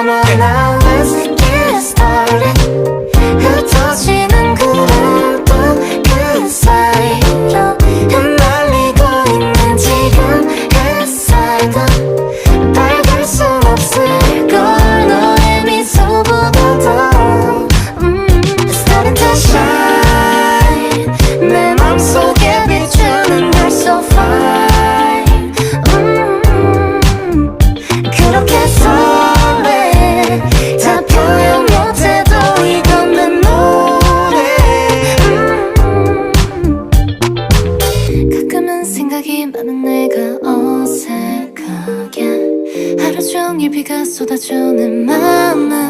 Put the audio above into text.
Come on now, let's get started. 흩어지는 구름도 그 사이로 흩날리고 있는 지금 햇살도 밝을 순 없을 걸 너의 미소보다도 음, It's starting to shine 많은 내가 어색하게 하루 종일 비가 내 맘은